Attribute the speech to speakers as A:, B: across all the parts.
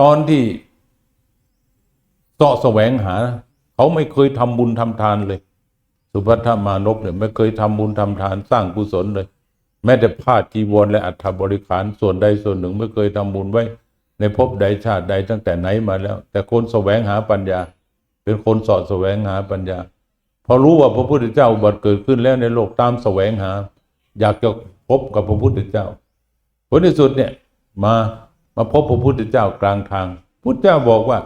A: ตอนที่เสาะแสวงหา เขาไม่เคยทำบุญทำทานเลย สุภัทธมานพเนี่ยไม่เคยทำบุญทำทานสร้างกุศลเลย แม้แต่ผ้าจีวรและอัฐบริขารส่วนใดส่วนหนึ่งไม่เคยทำบุญไว้ ในภพใดชาติใดตั้งแต่ไหนมาแล้ว แต่คนแสวงหาปัญญา เป็นคนสอดแสวงหาปัญญาพอรู้ว่าพระพุทธเจ้าบัติเกิดขึ้นแล้วในโลกตามแสวงหา อยากจะพบกับพระพุทธเจ้าผลที่สุดเนี่ยมา มาพบพระพุทธเจ้ากลางทาง พุทธเจ้าบอกว่า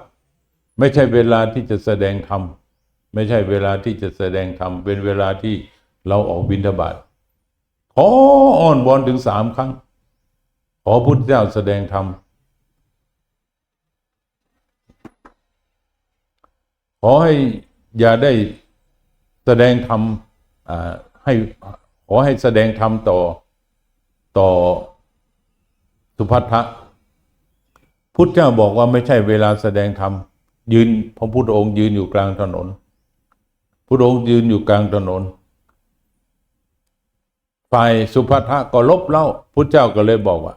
A: ไม่ใช่เวลาที่จะแสดงธรรมไม่ใช่เวลาที่จะแสดงธรรมเป็นเวลาที่เราออกบิณฑบาตขออ้อนวอนถึงสามครั้ง ขอพุทธเจ้าแสดงธรรมขอให้อย่าได้แสดงธรรมให้ขอให้แสดงธรรมต่อต่อสุภัททะ พุทธเจ้าบอกว่าไม่ใช่เวลาแสดงธรรมยืนพระพุทธองค์ยืนอยู่กลางถนนพุทธองค์ยืนอยู่กลางถนนฝ่ายสุภัททะก็ลบเล่าพุทธเจ้าก็เลยบอกว่า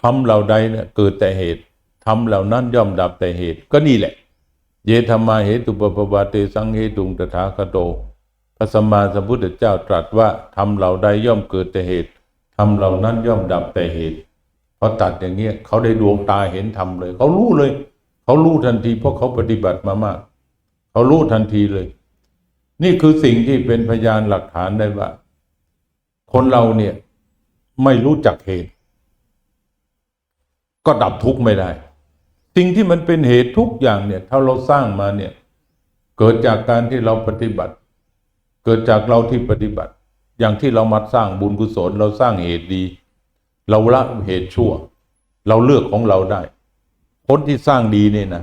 A: ทำเหล่าใดเนี่ยเกิดแต่เหตุทำเหล่านั้นย่อมดับแต่เหตุ ก็นี่แหละ เยธรรมาเหตุปปปาเตสังเหตุงตถาคโตพระสัมมาสัมพุทธเจ้าตรัสว่าทำเหล่าใดย่อมเกิดแต่เหตุทำเหล่านั้นย่อมดับแต่เหตุ เขาตัดอย่างเงี้ยเขาได้ดวงตาเห็นธรรมเลย เขารู้เลย เขารู้ทันที เพราะเขาปฏิบัติมามาก เขารู้ทันทีเลย นี่คือสิ่งที่เป็นพยานหลักฐานได้ว่า คนเราเนี่ยไม่รู้จักเหตุ ก็ดับทุกข์ไม่ได้ สิ่งที่มันเป็นเหตุทุกอย่างเนี่ย ถ้าเราสร้างมาเนี่ย เกิดจากการที่เราปฏิบัติ เกิดจากเราที่ปฏิบัติ อย่างที่เรามาสร้างบุญกุศลเราสร้างเหตุดี เราละเหตุชั่ว เราเลือกของเราได้ คนที่สร้างดีเนี่ยนะ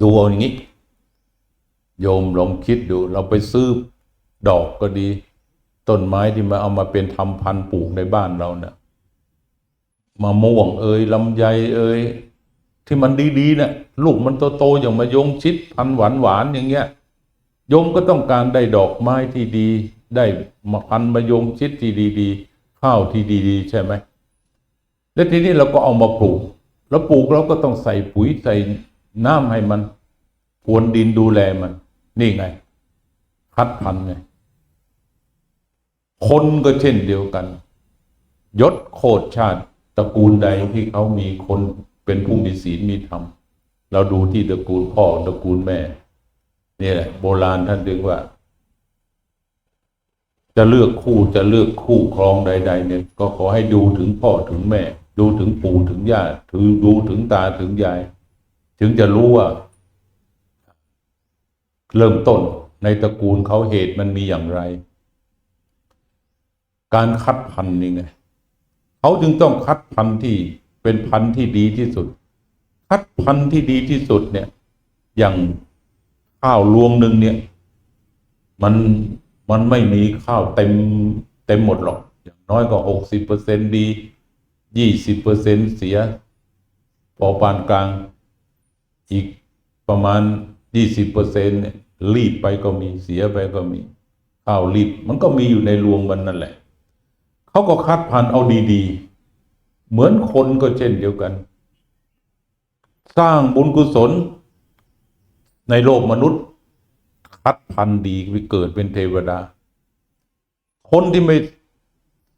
A: ดูเอาอย่างนี้ โยมลองคิดดู เราไปซื้อดอกก็ดี ต้นไม้ที่มาเอามาเป็นทำพันธุ์ปลูกในบ้านเราเนะี่ยมะม่วงเอ่ยลำไยเอ่ยที่มันดีๆเนะ่ะลูกมันโตๆอย่างมายงชิดพันหวานหวานๆอย่างเงี้ยโยมก็ต้องการได้ดอกไม้ที่ดี ได้มาพันมายงชิดที่ดีๆ ข้าวที่ดีๆ ใช่ไหมแล้วทีนี้เราก็เอามาปลูก แล้วปลูกเราก็ต้องใส่ปุ๋ยใส่น้ำให้มันพรวนดินดูแลมัน นี่ไง คัดพันไงคนก็เช่นเดียวกัน ยศโคตรชาติตระกูลใดที่เขามีคนเป็นผู้มีศีลมีธรรม เราดูที่ตระกูลพ่อตระกูลแม่ นี่แหละ โบราณท่านดึงว่า จะเลือกคู่จะเลือกคู่ครองใด ๆ เนี่ย ก็ขอให้ดูถึงพ่อถึงแม่ ดูถึงปู่ถึงย่าถือดูถึงตาถึงยาย ถึงจะรู้ว่า เริ่มต้นในตระกูลเขาเหตุมันมีอย่างไร การคัดพันธุ์นี่ไงเขาจึงต้องคัดพันธุ์ที่เป็นพันธุ์ที่ดีที่สุด คัดพันธุ์ที่ดีที่สุดเนี่ย อย่างข้าวรวงหนึ่งเนี่ย มัน มันไม่มีข้าวเต็มเต็มหมดหรอก อย่างน้อยก็หกสิบเปอร์เซ็นดียี่สิบเปอร์เซ็นเสีย พอปานกลางอีกประมาณยี่สิบเปอร์เซ็นรีบไปก็มีเสียไปก็มีข้าวรีบ มันก็มีอยู่ในรวงมันนั่นแหละ เขาก็คัดพันเอาดีๆ เหมือนคนก็เช่นเดียวกัน สร้างบุญกุศลในโลกมนุษย์ คัดพันดีไปเกิดเป็นเทวดา คนที่ไม่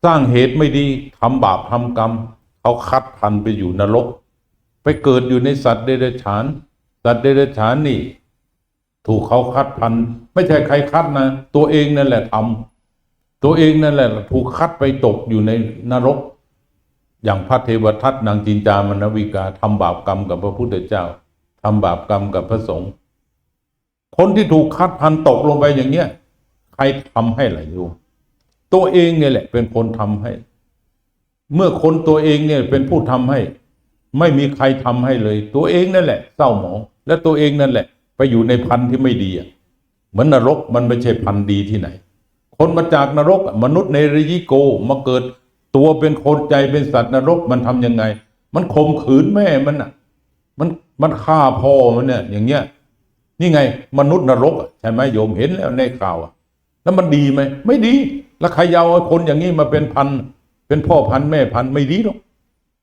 A: สร้างเหตุไม่ดีทำบาปทำกรรม เขาคัดพันไปอยู่นรก ไปเกิดอยู่ในสัตว์เดรัจฉาน สัตว์เดรัจฉานนี่ ถูกเขาคัดพัน ไม่ใช่ใครคัดนะ ตัวเองนั่นแหละทำตัวเองนั่นแหละ ถูกคัดไปตกอยู่ในนรก อย่างพระเทวทัตนางจินจามนวิกาทำบาปกรรมกับพระพุทธเจ้าทำบาปกรรมกับพระสงฆ์ คนที่ถูกคัดพันตกลงไปอย่างเงี้ย ใครทำให้ไหลโยมตัวเองเนี่ยแหละ เป็นคนทำให้ เมื่อคนตัวเองเนี่ยเป็นผู้ทำให้ ไม่มีใครทำให้เลย ตัวเองนั่นแหละ เศร้าหมอง และตัวเองนั่นแหละ ไปอยู่ในพันที่ไม่ดีอะเหมือนนรกมันไม่ใช่พันดีที่ไหน คนมาจากนรกมนุษย์ในระยิโกมาเกิด ตัวเป็นคนใจเป็นสัตว์นรกมันทำยังไง มันข่มขืนแม่มันอะ มันมันฆ่าพ่อมันเนี่ย อย่างเงี้ย นี่ไง มนุษย์นรกใช่ไหมโยมเห็นแล้วในข่าวอะแล้วมันดีไหมไม่ดี แล้วใครยาวคนอย่างนี้มาเป็นพัน เป็นพ่อพันแม่พันไม่ดีหรอก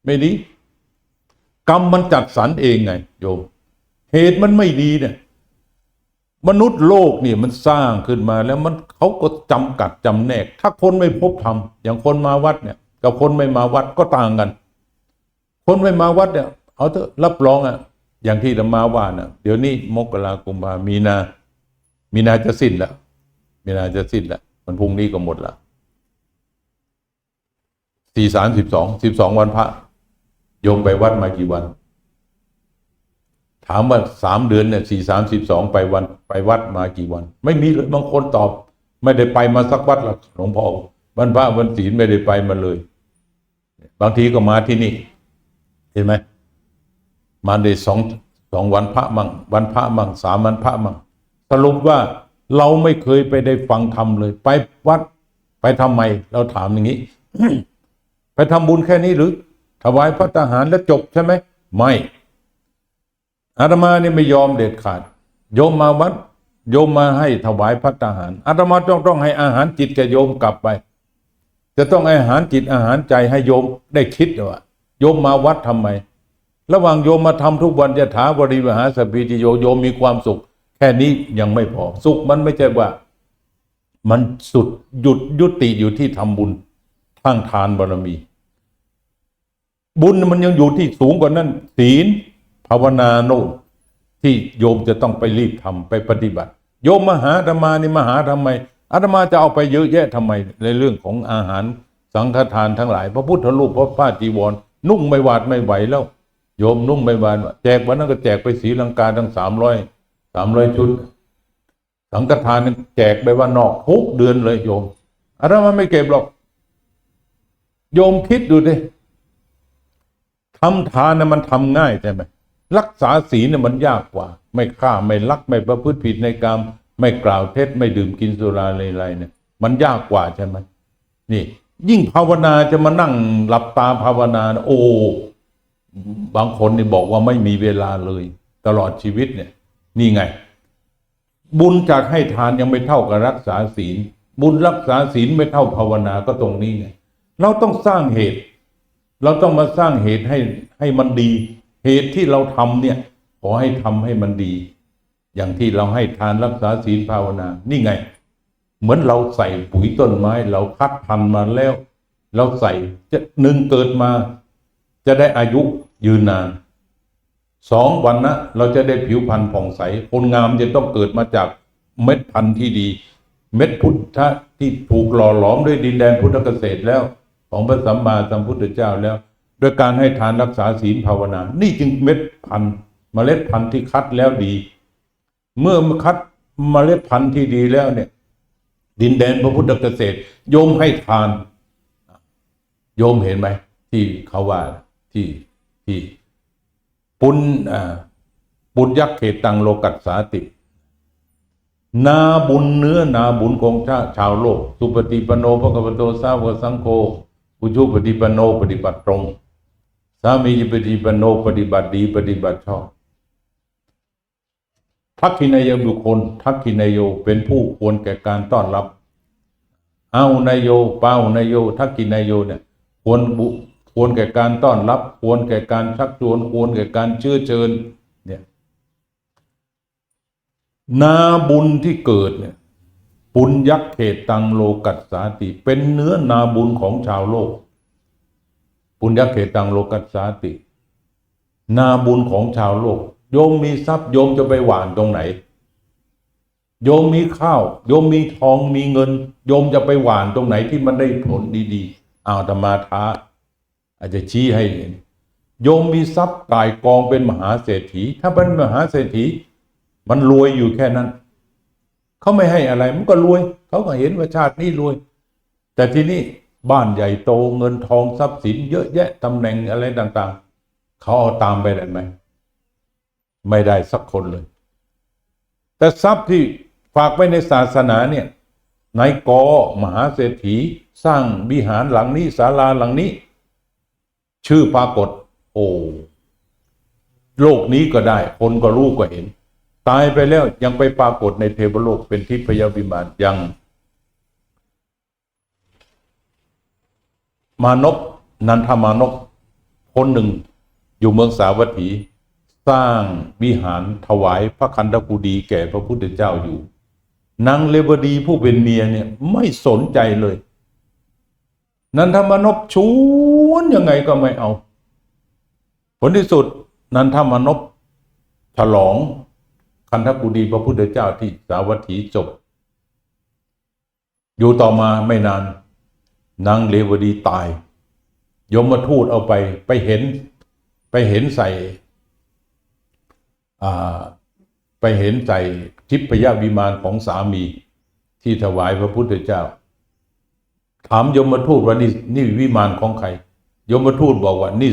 A: ไม่ดี กรรมมันจัดสรรเองไง โยม เหตุมันไม่ดีเนี่ยมนุษย์โลกเนี่ยมันสร้างขึ้นมาแล้วมันเขาก็จำกัดจำแนก ถ้าคนไม่พบธรรมอย่างคนมาวัดเนี่ย กับคนไม่มาวัดก็ต่างกัน คนไม่มาวัดเนี่ย เอาเถอะรับรองอะ อย่างที่ธรรมาว่าน่ะเดี๋ยวนี้มกรากุมภามีนา มีนาจะสิ้นแล้วมีนาจะสิ้นแล้วมันพรุ่งนี้ก็หมดละสี่สามสิบสองสิบสองวันพระโยมไปวัดมากี่วัน ถามว่าสามเดือนเนี่ยสี่สามสิบสองไปวัน ไปวัดมากี่วัน ไม่มีเลยบางคนตอบ ไม่ได้ไปมาสักวัดหรอกหลวงพ่อวันพระวันศีลไม่ได้ไปมาเลย บางทีก็มาที่นี่ เห็นไหม มาได้สองสองวันพระมั่งวันพระมั่งสามวันพระมั่งสรุปว่าเราไม่เคยไปได้ฟังธรรมเลย ไปวัดไปทำไม เราถามอย่างนี้ ไปทำบุญแค่นี้หรือ ถวายพระทหารแล้วจบใช่ไหมไม่อาตมานี่ไม่ยอมเด็ดขาด โยมมาวัด โยมมาให้ถวายพระทหารอาตมาต้องต้องให้อาหารจิตแกโยมกลับไป จะต้องอาหารจิตอาหารใจให้โยมได้คิดว่าโยมมาวัดทำไม ระหว่างโยมมาทำทุกวันจะถาบริวหาสปีติโยโยมมีความสุข แค่นี้ยังไม่พอ สุขมันไม่ใช่ว่า มันสุดหยุดยุติอยู่ที่ทำบุญทางทานบารมี บุญมันยังอยู่ที่สูงกว่านั้น ศีล ภาวนาโน่นที่โยมจะต้องไปรีบทำไปปฏิบัติ โยมมาหาอาตมานี่มาหาทำไมอาตมาจะเอาไปเยอะแยะทำไมในเรื่องของอาหารสังฆทานทั้งหลาย พระพุทธรูปพระผ้าจีวร นุ่งไม่หวาดไม่ไหวแล้ว โยมนุ่งไม่หวาดแจกวันนั้นก็แจกไปสีลังกาทั้งสามร้อยสามร้อยชุด สังฆทานนี่แจกไปว่านอกทุกเดือนเลยโยมอาตมาไม่เก็บหรอก โยมคิดดูดิทำทานน่ะมันทำง่ายใช่ไหมรักษาศีลเนี่ยมันยากกว่า ไม่ฆ่าไม่ลักไม่ประพฤติผิดในกรรม ไม่กล่าวเท็จไม่ดื่มกินสุราอะไรๆเนี่ย มันยากกว่าใช่ไหมนี่ ยิ่งภาวนาจะมานั่งหลับตาภาวนานะโอ้ บางคนนี่บอกว่าไม่มีเวลาเลย ตลอดชีวิตเนี่ย นี่ไง บุญจากให้ทานยังไม่เท่ากับรักษาศีล บุญรักษาศีลไม่เท่าภาวนาก็ตรงนี้ไงเราต้องสร้างเหตุ เราต้องมาสร้างเหตุให้ให้มันดี เหตุที่เราทำเนี่ย ขอให้ทำให้มันดี อย่างที่เราให้ทานรักษาศีลภาวนา นี่ไง เหมือนเราใส่ปุ๋ยต้นไม้ เราคัดพันธุ์มาแล้ว เราใส่จะหนึ่งเกิดมา จะได้อายุ ยืนนานสองวันนะเราจะได้ผิวพรรณผ่องใส คนงามจะต้องเกิดมาจากเม็ดพันธุ์ที่ดี เม็ดพุทธะที่ถูกหล่อหลอมด้วยดินแดนพุทธเกษตรแล้ว ของพระสัมมาสัมพุทธเจ้าแล้วโดยการให้ทานรักษาศีลภาวนา นี่จึงเม็ดพันธุ์เมล็ดพันธุ์ที่คัดแล้วดี เมื่อคัดเมล็ดพันธุ์ที่ดีแล้วเนี่ย ดินแดนพระพุทธเกษตรโยมให้ทาน โยมเห็นไหมที่เขาว่าที่ ที่ปุณอ่าปุญยักเขตังโลกัสสาติ นาบุญเนื้อนาบุญของชาชาวโลก สุปฏิปนโนพระกวโตสาวกสังโฆอุชุปฏิปนโนปฏิบัติตรง สามีจิปฏิปนโนปฏิบัติดี ปฏิบัติชอบทักขินายบุคคล ทักขินายโยเป็นผู้ควรแก่การต้อนรับ เอานายโยเป้านายโย ทักขินายโยเนี่ยควรบุ ควรแก่การต้อนรับ ควรแก่การชักชวน ควรแก่การเชื้อเชิญเนี่ยนาบุญที่เกิดเนี่ยปุญยักเขตตังโลกัสสาติเป็นเนื้อนาบุญของชาวโลก ปุญยักเขตตังโลกัสสาติ นาบุญของชาวโลก โยมมีทรัพย์โยมจะไปหว่านตรงไหน โยมมีข้าว โยมมีทองมีเงิน โยมจะไปหว่านตรงไหนที่มันได้ผลดีๆเอาธรรมาท้า อาจจะชี้ให้เห็นโยมมีทรัพย์กายกองเป็นมหาเศรษฐี ถ้าเป็นมหาเศรษฐี มันรวยอยู่แค่นั้น เขาไม่ให้อะไรมันก็รวย เขาก็เห็นว่าชาตินี้รวย แต่ที่นี่บ้านใหญ่โตเงินทองทรัพย์สิน เยอะแยะตำแหน่งอะไรต่าง ๆ เขาเอาตามไปได้ไหมไม่ได้สักคนเลย แต่ทรัพย์ที่ฝากไว้ในศาสนาเนี่ยนายกมหาเศรษฐี สร้างวิหารหลังนี้ศาลาหลังนี้ ชื่อปรากฏ โอ้โลกนี้ก็ได้ คนก็รู้ก็เห็น ตายไปแล้วยังไปปรากฏในเทวโลกเป็นทิพยวิมานยังมานพนันทมานพคนหนึ่งอยู่เมืองสาวัตถี สร้างวิหารถวายพระคันธกุฎีแก่พระพุทธเจ้าอยู่นางเลวดีผู้เป็นเมียเนี่ยไม่สนใจเลย นันทมนพชวนยังไงก็ไม่เอา ผลที่สุด นันทมนพฉลอง คันธกุฎีพระพุทธเจ้าที่สาวัตถีจบ อยู่ต่อมาไม่นานนางเลวดีตาย ยมทูตเอาไปไปเห็น ไปเห็นใส่ไปเห็นใส่ทิพยวิมานของสามีที่ถวายพระพุทธเจ้า ถามยมทูตว่านี่นี่วิมานของใคร ยมทูตบอกว่านี่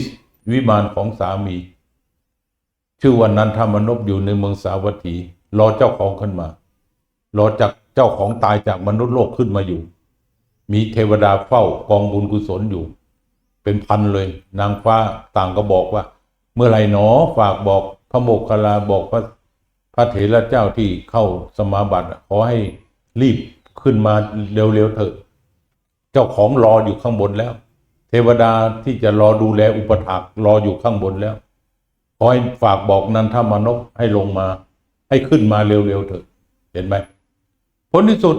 A: วิมานของสามี ชื่อว่านันทมนพอยู่ในเมืองสาวัตถี รอเจ้าของขึ้นมา รอจากเจ้าของตายจากมนุษย์โลกขึ้นมาอยู่ มีเทวดาเฝ้ากองบุญกุศลอยู่ เป็นพันเลย นางฟ้าต่างก็บอกว่า เมื่อไหรหนอฝากบอกพระโมกขลาบอกพระพระเถระเจ้าที่เข้าสมาบัติขอให้รีบขึ้นมาเร็วๆเถอะ เจ้าของรออยู่ข้างบนแล้ว เทวดาที่จะรอดูแลอุปถักรออยู่ข้างบนแล้วขอให้ฝากบอกนันทมานพให้ลงมา ให้ขึ้นมาเร็วๆเถอะ เห็นไหมผลที่สุด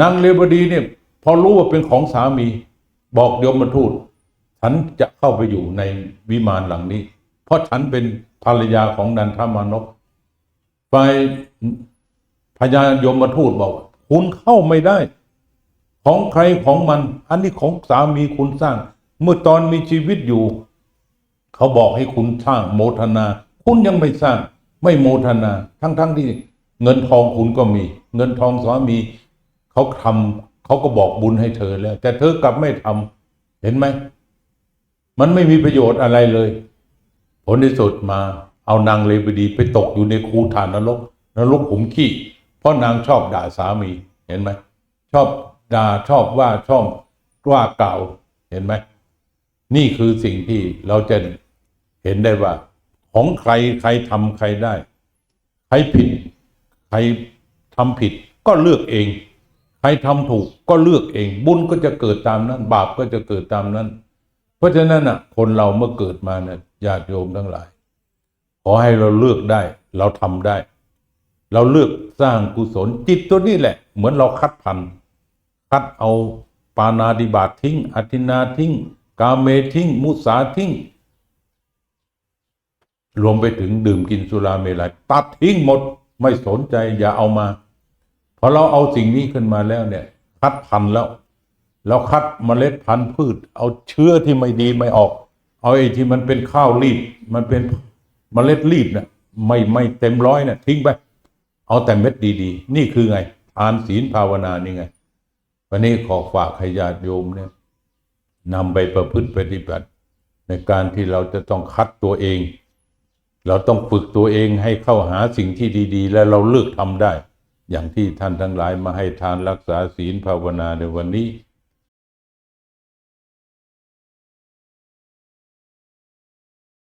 A: นางเลวดีเนี่ย พอรู้ว่าเป็นของสามี บอกยมทูตฉันจะเข้าไปอยู่ในวิมานหลังนี้ เพราะฉันเป็นภรรยาของนันทมานพฝ่ายพญายมทูตบอก คุณเข้าไม่ได้ ของใครของมัน อันนี้ของสามีคุณสร้าง เมื่อตอนมีชีวิตอยู่ เขาบอกให้คุณสร้างโมทนา คุณยังไม่สร้าง ไม่โมทนา ทั้งๆทที่เงินทองคุณก็มี เงินทองสามี เขาทำเขาก็บอกบุญให้เธอแล้ว แต่เธอกลับไม่ทำเห็นไหม มันไม่มีประโยชน์อะไรเลย ผลที่สุดมา เอานางเลวดีไปตกอยู่ในคูฐานนรกนรกขุมขี้เพราะนางชอบด่าสามีเห็นไหมชอบ ด่าชอบว่าชอบว่ากล่าวเห็นไหม นี่คือสิ่งที่เราจะเห็นได้ว่า ของใครใครทำใครได้ ใครผิด ใครทำผิดก็เลือกเอง ใครทำถูกก็เลือกเอง บุญก็จะเกิดตามนั้น บาปก็จะเกิดตามนั้น เพราะฉะนั้นอะ คนเราเมื่อเกิดมาเนี่ยญาติโยมทั้งหลาย ขอให้เราเลือกได้ เราทำได้ เราเลือกสร้างกุศลจิตตัวนี้แหละ เหมือนเราคัดพันธุ์ คัดเอาปานาดิบาตทิ้งอธินาทิ้ง กาเมทิ้ง มุสาทิ้ง รวมไปถึงดื่มกินสุราเมลัยตัดทิ้งหมดไม่สนใจอย่าเอามาพอเราเอาสิ่งนี้ขึ้นมาแล้วเนี่ย คัดพันธุ์แล้ว เราคัดเมล็ดพันธุ์พืช เอาเชื้อที่ไม่ดีไม่ออก เอาไอ้ที่มันเป็นข้าวรีบ มันเป็นเมล็ดรีบเนี่ยไม่ไม่เต็มร้อยเนี่ยทิ้งไป เอาแต่เม็ดดีๆ นี่คือไงทานศีลภาวนานี่ไง วันนี้ขอฝากให้ญาติโยมเนี่ยนำไปประพฤติปฏิบัติ ในการที่เราจะต้องคัดตัวเอง เราต้องฝึกตัวเองให้เข้าหาสิ่งที่ดี ๆ และเราเลือกทำได้ อย่างที่ท่านทั้งหลายมาให้ทานรักษาศีลภาวนาในวันนี้